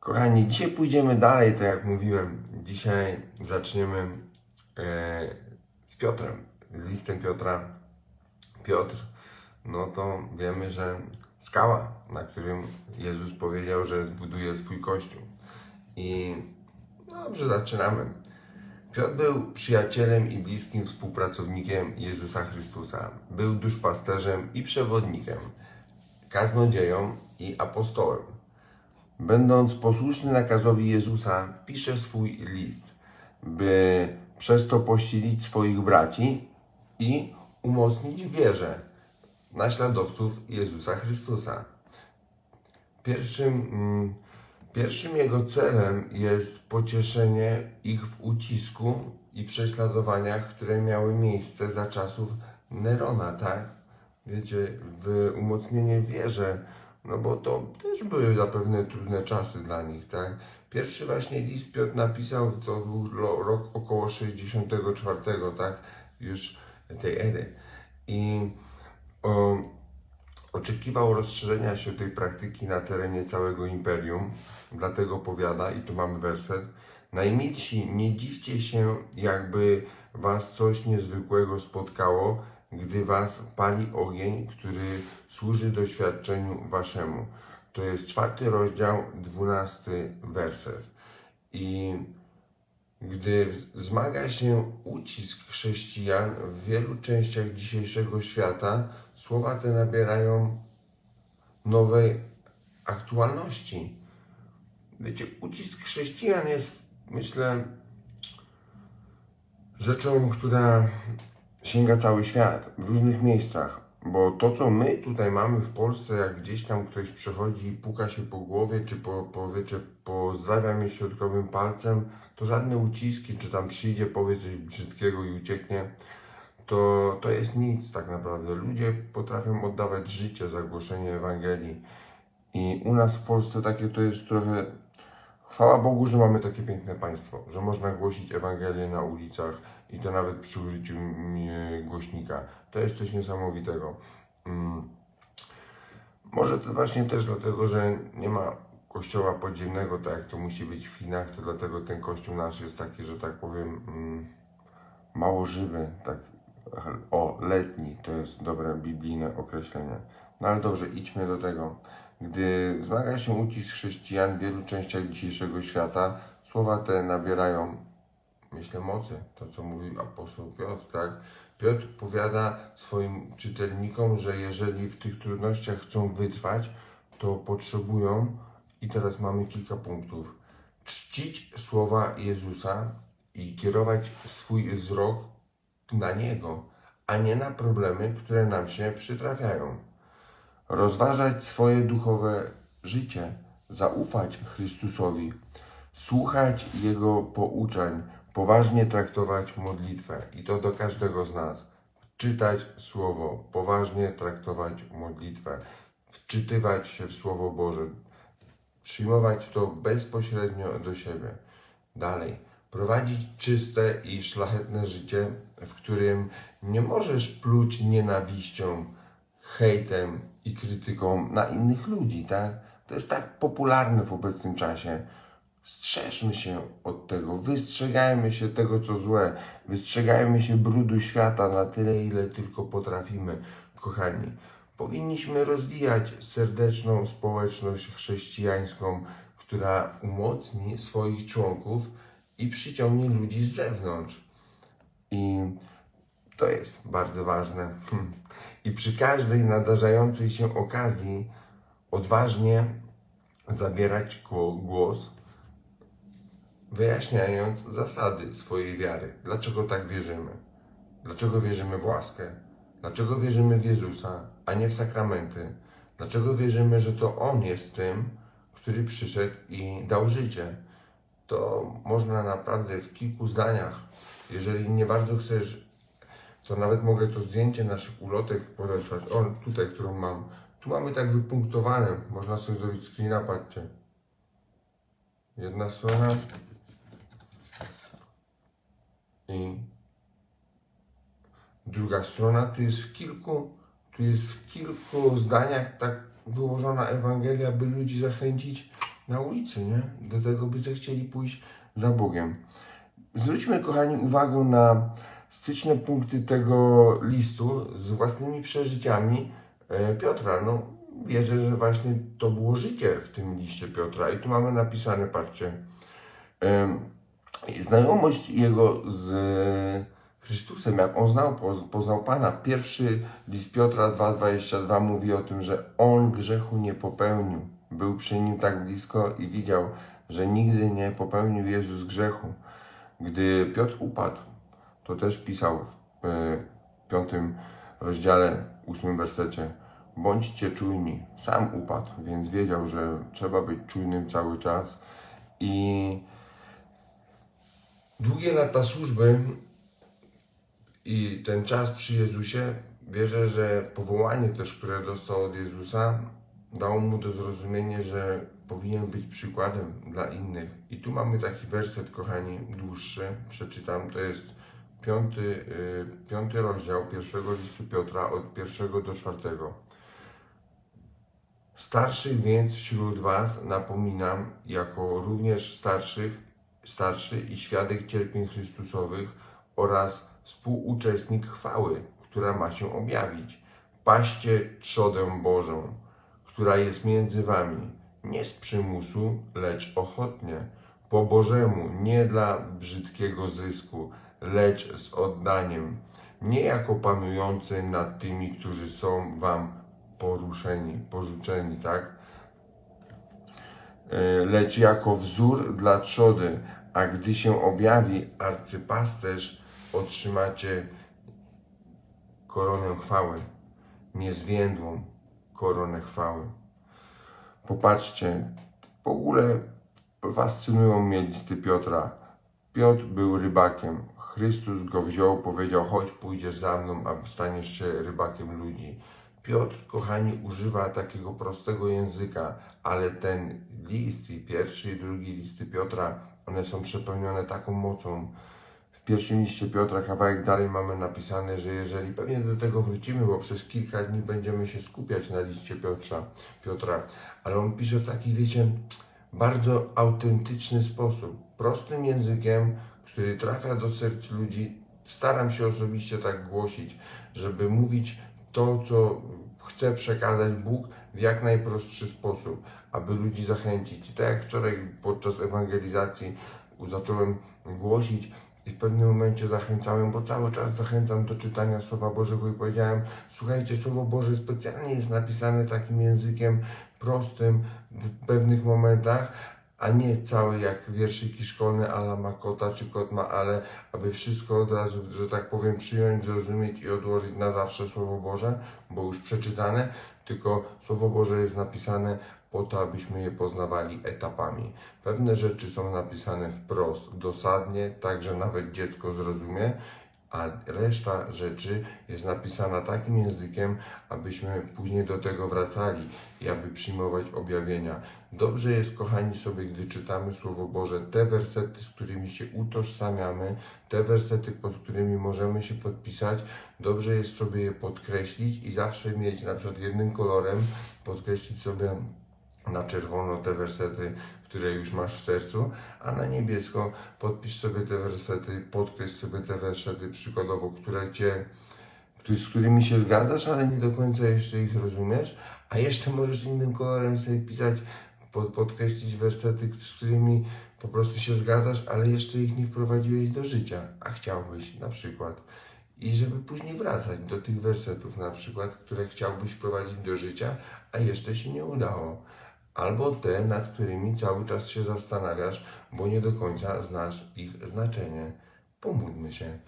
Kochani, dzisiaj pójdziemy dalej, tak jak mówiłem. Dzisiaj zaczniemy e, z Piotrem, z listem Piotra. Piotr, no to wiemy, że skała, na którym Jezus powiedział, że zbuduje swój kościół. I dobrze, zaczynamy. Piotr był przyjacielem i bliskim współpracownikiem Jezusa Chrystusa. Był duszpasterzem i przewodnikiem, kaznodzieją i apostołem. Będąc posłuszny nakazowi Jezusa, pisze swój list, by przez to posilić swoich braci i umocnić wierze naśladowców Jezusa Chrystusa. Pierwszym, mm, pierwszym jego celem jest pocieszenie ich w ucisku i prześladowaniach, które miały miejsce za czasów Nerona, tak? Wiecie, w umocnienie wierze, no bo to też były zapewne trudne czasy dla nich, tak? Pierwszy właśnie list Piotr napisał, to był rok około 64, tak? Już tej ery. I o, oczekiwał rozszerzenia się tej praktyki na terenie całego imperium, dlatego powiada, i tu mamy werset, Najmilsi, nie dziwcie się, jakby was coś niezwykłego spotkało, gdy was pali ogień, który służy doświadczeniu waszemu. To jest czwarty rozdział, dwunasty werset. I gdy zmaga się ucisk chrześcijan w wielu częściach dzisiejszego świata, słowa te nabierają nowej aktualności. Wiecie, ucisk chrześcijan jest, myślę, rzeczą, która sięga cały świat w różnych miejscach. Bo to, co my tutaj mamy w Polsce, jak gdzieś tam ktoś przychodzi i puka się po głowie, czy po, po wiecie, pozdrawia mnie środkowym palcem, to żadne uciski, czy tam przyjdzie, powie coś brzydkiego i ucieknie, to, to jest nic tak naprawdę. Ludzie potrafią oddawać życie za głoszenie Ewangelii. I u nas w Polsce takie to jest trochę. Chwała Bogu, że mamy takie piękne państwo, że można głosić Ewangelię na ulicach i to nawet przy użyciu mm, głośnika. To jest coś niesamowitego. Mm. Może to właśnie też dlatego, że nie ma kościoła podziemnego, tak jak to musi być w Chinach, to dlatego ten kościół nasz jest taki, że tak powiem, mm, mało żywy, tak, o, letni, to jest dobre biblijne określenie. No ale dobrze, idźmy do tego. Gdy zmaga się ucisk chrześcijan w wielu częściach dzisiejszego świata, słowa te nabierają, myślę, mocy. To, co mówił apostoł Piotr, tak? Piotr powiada swoim czytelnikom, że jeżeli w tych trudnościach chcą wytrwać, to potrzebują, i teraz mamy kilka punktów, czcić słowa Jezusa i kierować swój wzrok na Niego, a nie na problemy, które nam się przytrafiają. Rozważać swoje duchowe życie, zaufać Chrystusowi, słuchać Jego pouczań, poważnie traktować modlitwę. I to do każdego z nas. Czytać Słowo, poważnie traktować modlitwę, wczytywać się w Słowo Boże, przyjmować to bezpośrednio do siebie. Dalej, prowadzić czyste i szlachetne życie, w którym nie możesz pluć nienawiścią, hejtem i krytyką na innych ludzi, tak? To jest tak popularne w obecnym czasie. Strzeżmy się od tego, wystrzegajmy się tego, co złe, wystrzegajmy się brudu świata na tyle, ile tylko potrafimy, kochani. Powinniśmy rozwijać serdeczną społeczność chrześcijańską, która umocni swoich członków i przyciągnie ludzi z zewnątrz. I to jest bardzo ważne. I przy każdej nadarzającej się okazji odważnie zabierać głos, wyjaśniając zasady swojej wiary. Dlaczego tak wierzymy? Dlaczego wierzymy w łaskę? Dlaczego wierzymy w Jezusa, a nie w sakramenty? Dlaczego wierzymy, że to On jest tym, który przyszedł i dał życie? To można naprawdę w kilku zdaniach, jeżeli nie bardzo chcesz, to nawet mogę to zdjęcie naszych ulotek podesłać. O, tutaj, którą mam. Tu mamy tak wypunktowane. Można sobie zrobić screena, patrzcie. Jedna strona i druga strona. Tu jest w kilku, tu jest w kilku zdaniach tak wyłożona Ewangelia, by ludzi zachęcić na ulicy, nie? Do tego by zechcieli pójść za Bogiem. Zwróćmy, kochani, uwagę na styczne punkty tego listu z własnymi przeżyciami e, Piotra. No, wierzę, że właśnie to było życie w tym liście Piotra. I tu mamy napisane, patrzcie, znajomość jego z Chrystusem, jak on znał, poz- poznał Pana. Pierwszy list Piotra 2,22 mówi o tym, że on grzechu nie popełnił. Był przy nim tak blisko i widział, że nigdy nie popełnił Jezus grzechu. Gdy Piotr upadł, to też pisał w e, piątym rozdziale, ósmym wersecie. Bądźcie czujni. Sam upadł, więc wiedział, że trzeba być czujnym cały czas. I długie lata służby i ten czas przy Jezusie, wierzę, że powołanie też, które dostał od Jezusa, dało mu do zrozumienia, że powinien być przykładem dla innych. I tu mamy taki werset, kochani, dłuższy, przeczytam, to jest piąty, y, piąty rozdział pierwszego listu Piotra od pierwszego do czwartego. Starszych więc wśród was napominam, jako również starszych, starszy i świadek cierpień Chrystusowych oraz współuczestnik chwały, która ma się objawić. Paście trzodę Bożą, która jest między wami, nie z przymusu, lecz ochotnie, po Bożemu, nie dla brzydkiego zysku, lecz z oddaniem, nie jako panujący nad tymi, którzy są wam poruszeni, porzuceni, tak? E, lecz jako wzór dla trzody, a gdy się objawi arcypasterz, otrzymacie koronę chwały, niezwiędłą koronę chwały. Popatrzcie, w ogóle fascynują mnie listy Piotra. Piotr był rybakiem. Chrystus go wziął, powiedział: Chodź, pójdziesz za mną, a staniesz się rybakiem ludzi. Piotr, kochani, używa takiego prostego języka, ale ten list, i pierwszy, i drugi listy Piotra, one są przepełnione taką mocą. W pierwszym liście Piotra, kawałek dalej mamy napisane, że jeżeli pewnie do tego wrócimy, bo przez kilka dni będziemy się skupiać na liście Piotra, Piotra ale on pisze w taki, wiecie, bardzo autentyczny sposób, prostym językiem, który trafia do serc ludzi. Staram się osobiście tak głosić, żeby mówić to, co chce przekazać Bóg w jak najprostszy sposób, aby ludzi zachęcić. I tak jak wczoraj podczas ewangelizacji zacząłem głosić i w pewnym momencie zachęcałem, bo cały czas zachęcam do czytania Słowa Bożego i powiedziałem, słuchajcie, Słowo Boże specjalnie jest napisane takim językiem prostym w pewnych momentach, a nie cały jak wierszyki szkolne ala ma kota czy kot ma ale, aby wszystko od razu, że tak powiem, przyjąć, zrozumieć i odłożyć na zawsze Słowo Boże, bo już przeczytane, tylko Słowo Boże jest napisane po to, abyśmy je poznawali etapami. Pewne rzeczy są napisane wprost, dosadnie, tak że nawet dziecko zrozumie, a reszta rzeczy jest napisana takim językiem, abyśmy później do tego wracali i aby przyjmować objawienia. Dobrze jest, kochani, sobie, gdy czytamy Słowo Boże, te wersety, z którymi się utożsamiamy, te wersety, pod którymi możemy się podpisać, dobrze jest sobie je podkreślić i zawsze mieć na przykład jednym kolorem, podkreślić sobie na czerwono te wersety, które już masz w sercu, a na niebiesko podpisz sobie te wersety, podkreśl sobie te wersety przykładowo, które cię, z którymi się zgadzasz, ale nie do końca jeszcze ich rozumiesz, a jeszcze możesz innym kolorem sobie pisać, pod, podkreślić wersety, z którymi po prostu się zgadzasz, ale jeszcze ich nie wprowadziłeś do życia, a chciałbyś na przykład. I żeby później wracać do tych wersetów, na przykład, które chciałbyś wprowadzić do życia, a jeszcze się nie udało albo te, nad którymi cały czas się zastanawiasz, bo nie do końca znasz ich znaczenie. Pomódlmy się.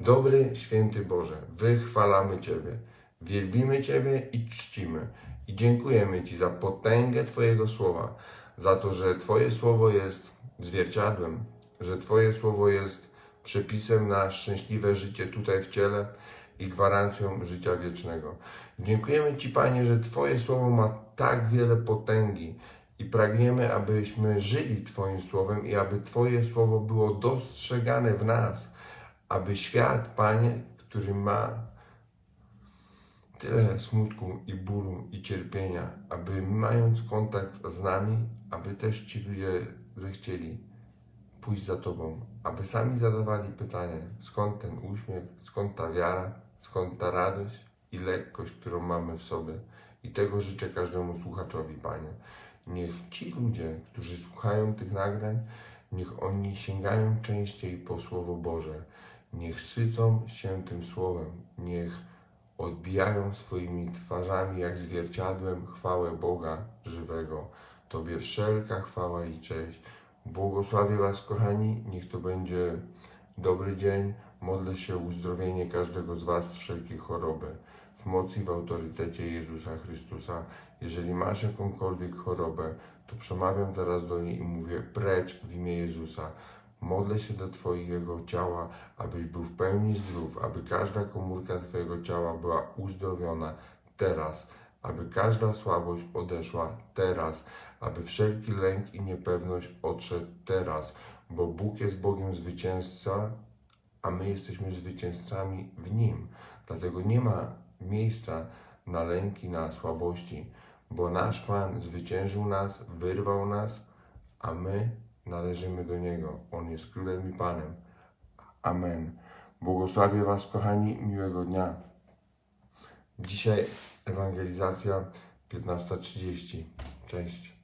Dobry, święty Boże, wychwalamy Ciebie, wielbimy Ciebie i czcimy. I dziękujemy Ci za potęgę Twojego słowa, za to, że Twoje słowo jest zwierciadłem, że Twoje słowo jest przepisem na szczęśliwe życie tutaj w ciele i gwarancją życia wiecznego. Dziękujemy Ci, Panie, że Twoje słowo ma tak wiele potęgi i pragniemy, abyśmy żyli Twoim słowem i aby Twoje słowo było dostrzegane w nas, aby świat, Panie, który ma tyle smutku i bólu i cierpienia, aby mając kontakt z nami, aby też ci ludzie zechcieli pójść za Tobą, aby sami zadawali pytanie, skąd ten uśmiech, skąd ta wiara, skąd ta radość i lekkość, którą mamy w sobie. I tego życzę każdemu słuchaczowi, Panie. Niech ci ludzie, którzy słuchają tych nagrań, niech oni sięgają częściej po Słowo Boże. Niech sycą się tym Słowem. Niech odbijają swoimi twarzami jak zwierciadłem chwałę Boga żywego. Tobie wszelka chwała i cześć. Błogosławię Was, kochani. Niech to będzie dobry dzień. Modlę się o uzdrowienie każdego z Was z wszelkiej choroby. W mocy i w autorytecie Jezusa Chrystusa. Jeżeli masz jakąkolwiek chorobę, to przemawiam teraz do niej i mówię precz w imię Jezusa. Modlę się do Twojego ciała, abyś był w pełni zdrów, aby każda komórka Twojego ciała była uzdrowiona teraz, aby każda słabość odeszła teraz, aby wszelki lęk i niepewność odszedł teraz, bo Bóg jest Bogiem zwycięzca, a my jesteśmy zwycięzcami w Nim. Dlatego nie ma miejsca na lęki, na słabości, bo nasz Pan zwyciężył nas, wyrwał nas, a my należymy do Niego. On jest Królem i Panem. Amen. Błogosławię Was, kochani, miłego dnia. Dzisiaj ewangelizacja 15.30. Cześć.